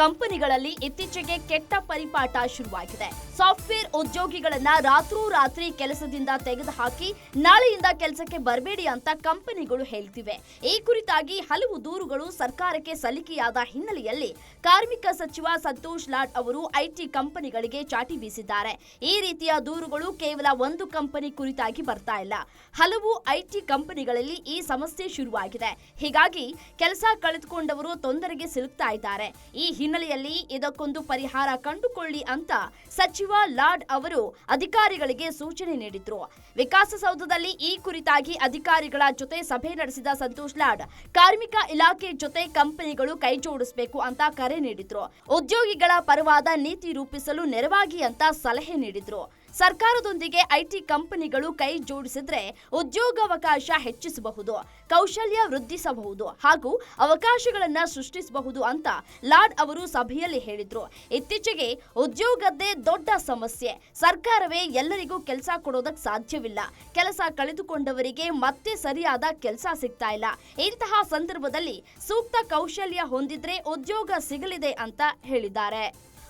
ಕಂಪನಿಗಳಲ್ಲಿ ಇತ್ತೀಚೆಗೆ ಕೆಟ್ಟ ಪರಿಪಾಠ ಶುರುವಾಗಿದೆ. ಸಾಫ್ಟ್ವೇರ್ ಉದ್ಯೋಗಿಗಳನ್ನ ರಾತ್ರೋರಾತ್ರಿ ಕೆಲಸದಿಂದ ತೆಗೆದುಹಾಕಿ ನಾಳೆಯಿಂದ ಕೆಲಸಕ್ಕೆ ಬರಬೇಡಿ ಅಂತ ಕಂಪನಿಗಳು ಹೇಳ್ತಿವೆ. ಈ ಕುರಿತಾಗಿ ಹಲವು ದೂರುಗಳು ಸರ್ಕಾರಕ್ಕೆ ಸಲ್ಲಿಕೆಯಾದ ಹಿನ್ನೆಲೆಯಲ್ಲಿ ಕಾರ್ಮಿಕ ಸಚಿವ ಸಂತೋಷ್ ಲಾಡ್ ಅವರು ಐಟಿ ಕಂಪನಿಗಳಿಗೆ ಚಾಟಿ ಬೀಸಿದ್ದಾರೆ. ಈ ರೀತಿಯ ದೂರುಗಳು ಕೇವಲ ಒಂದು ಕಂಪನಿ ಕುರಿತಾಗಿ ಬರ್ತಾ ಇಲ್ಲ. ಹಲವು ಐಟಿ ಕಂಪನಿಗಳಲ್ಲಿ ಈ ಸಮಸ್ಯೆ ಶುರುವಾಗಿದೆ. ಹೀಗಾಗಿ ಕೆಲಸ ಕಳೆದುಕೊಂಡವರು ತೊಂದರೆಗೆ ಸಿಲುಕ್ತಾ ಇದ್ದಾರೆ. ಈ ಹಿನ್ನೆಲೆಯಲ್ಲಿ ಇದಕ್ಕೊಂದು ಪರಿಹಾರ ಕಂಡುಕೊಳ್ಳಿ ಅಂತ ಸಚಿವ ಲಾಡ್ ಅವರು ಅಧಿಕಾರಿಗಳಿಗೆ ಸೂಚನೆ ನೀಡಿದ್ರು. ವಿಕಾಸಸೌಧದಲ್ಲಿ ಈ ಕುರಿತಾಗಿ ಅಧಿಕಾರಿಗಳ ಜೊತೆ ಸಭೆ ನಡೆಸಿದ ಸಂತೋಷ್ ಲಾಡ್, ಕಾರ್ಮಿಕ ಇಲಾಖೆ ಜೊತೆ ಕಂಪನಿಗಳು ಕೈಜೋಡಿಸಬೇಕು ಅಂತ ಕರೆ ನೀಡಿದ್ರು. ಉದ್ಯೋಗಿಗಳ ಪರವಾದ ನೀತಿ ರೂಪಿಸಲು ನೆರವಾಗಿ ಅಂತ ಸಲಹೆ ನೀಡಿದ್ರು. ಸರ್ಕಾರದೊಂದಿಗೆ ಐಟಿ ಕಂಪನಿಗಳು ಕೈ ಜೋಡಿಸಿದ್ರೆ ಉದ್ಯೋಗಾವಕಾಶ ಹೆಚ್ಚಿಸಬಹುದು, ಕೌಶಲ್ಯ ವೃದ್ಧಿಸಬಹುದು ಹಾಗೂ ಅವಕಾಶಗಳನ್ನು ಸೃಷ್ಟಿಸಬಹುದು ಅಂತ ಲಾಡ್ ಅವರು ಸಭೆಯಲ್ಲಿ ಹೇಳಿದ್ರು. ಇತ್ತೀಚೆಗೆ ಉದ್ಯೋಗದ್ದೇ ದೊಡ್ಡ ಸಮಸ್ಯೆ. ಸರ್ಕಾರವೇ ಎಲ್ಲರಿಗೂ ಕೆಲಸ ಕೊಡೋದಕ್ಕೆ ಸಾಧ್ಯವಿಲ್ಲ. ಕೆಲಸ ಕಳೆದುಕೊಂಡವರಿಗೆ ಮತ್ತೆ ಸರಿಯಾದ ಕೆಲಸ ಸಿಗ್ತಾ ಇಲ್ಲ. ಇಂತಹ ಸಂದರ್ಭದಲ್ಲಿ ಸೂಕ್ತ ಕೌಶಲ್ಯ ಹೊಂದಿದ್ರೆ ಉದ್ಯೋಗ ಸಿಗಲಿದೆ ಅಂತ ಹೇಳಿದ್ದಾರೆ.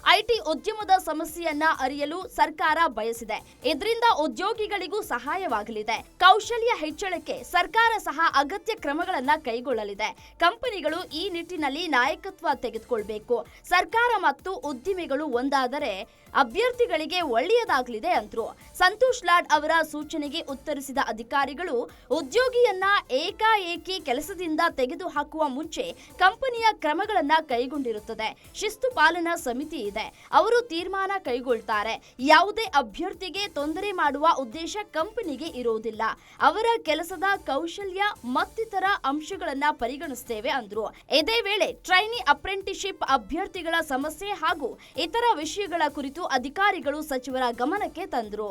ಐಟಿ ಉದ್ಯಮದ ಸಮಸ್ಯೆಯನ್ನ ಅರಿಯಲು ಸರ್ಕಾರ ಬಯಸಿದೆ. ಇದರಿಂದ ಉದ್ಯೋಗಿಗಳಿಗೂ ಸಹಾಯವಾಗಲಿದೆ. ಕೌಶಲ್ಯ ಹೆಚ್ಚಳಕ್ಕೆ ಸರ್ಕಾರ ಸಹ ಅಗತ್ಯ ಕ್ರಮಗಳನ್ನ ಕೈಗೊಳ್ಳಲಿದೆ. ಕಂಪನಿಗಳು ಈ ನಿಟ್ಟಿನಲ್ಲಿ ನಾಯಕತ್ವ ತೆಗೆದುಕೊಳ್ಬೇಕು. ಸರ್ಕಾರ ಮತ್ತು ಉದ್ದಿಮೆಗಳು ಒಂದಾದರೆ ಅಭ್ಯರ್ಥಿಗಳಿಗೆ ಒಳ್ಳೆಯದಾಗಲಿದೆ ಅಂದ್ರು. ಸಂತೋಷ್ ಲಾಡ್ ಅವರ ಸೂಚನೆಗೆ ಉತ್ತರಿಸಿದ ಅಧಿಕಾರಿಗಳು, ಉದ್ಯೋಗಿಯನ್ನ ಏಕಾಏಕಿ ಕೆಲಸದಿಂದ ತೆಗೆದುಹಾಕುವ ಮುಂಚೆ ಕಂಪನಿಯ ಕ್ರಮಗಳನ್ನ ಕೈಗೊಂಡಿರುತ್ತದೆ. ಶಿಸ್ತು ಪಾಲನಾ ಸಮಿತಿ ಇದೆ. ಅವರು ತೀರ್ಮಾನ ಕೈಗೊಳ್ತಾರೆ. ಯಾವುದೇ ಅಭ್ಯರ್ಥಿಗೆ ತೊಂದರೆ ಮಾಡುವ ಉದ್ದೇಶ ಕಂಪನಿಗೆ ಇರುವುದಿಲ್ಲ. ಅವರ ಕೆಲಸದ ಕೌಶಲ್ಯ ಮತ್ತಿತರ ಅಂಶಗಳನ್ನ ಪರಿಗಣಿಸುತ್ತೇವೆ ಅಂದ್ರು. ಇದೇ ವೇಳೆ ಟ್ರೈನಿ ಅಪ್ರೆಂಟಿಶಿಪ್ ಅಭ್ಯರ್ಥಿಗಳ ಸಮಸ್ಯೆ ಹಾಗೂ ಇತರ ವಿಷಯಗಳ ಕುರಿತು ಅಧಿಕಾರಿಗಳು ಸಚಿವರ ಗಮನಕ್ಕೆ ತಂದ್ರು.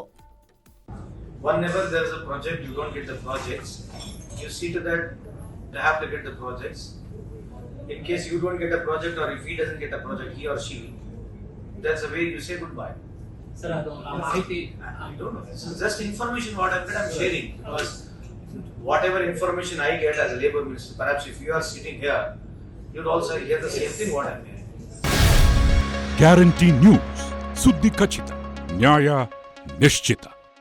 In case you don't get a project or if he doesn't get a project, he or she that's the way you say goodbye. Sir ಅದು ಆ ಮಾಹಿತಿ I don't know. This is just information what I've got, I'm sharing. Because whatever information I get as a labor minister, perhaps if you are sitting here, you'd also hear the same thing what I'm hearing. Guarantee news ಸುದ್ದಿ ಖಚಿತ ನ್ಯಾಯ ನಿಶ್ಚಿತ